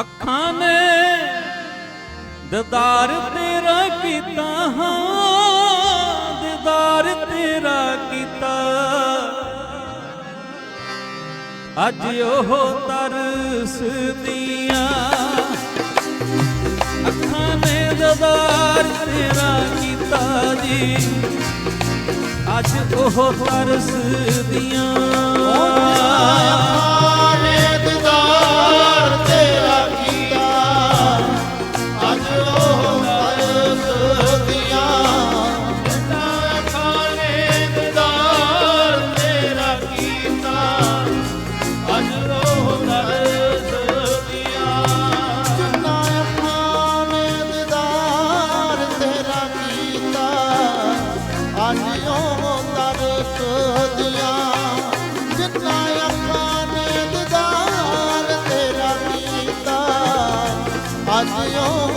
ਅੱਖਾਂ ਨੇ ਦਦਾਰ ਤੇਰਾ ਕੀਤਾ, ਹਾਂ, ਦਿਦਾਰ ਤੇਰਾ ਕੀਤਾ। ਅੱਜ ਉਹ ਤਰਸਦੀਆਂ ਅੱਖਾਂ ਨੇ ਦਿਦਾਰ ਤੇਰਾ ਕੀਤਾ ਜੀ। ਅੱਜ ਉਹ ਤਰਸਦੀਆਂ ਦਿਦਾਰ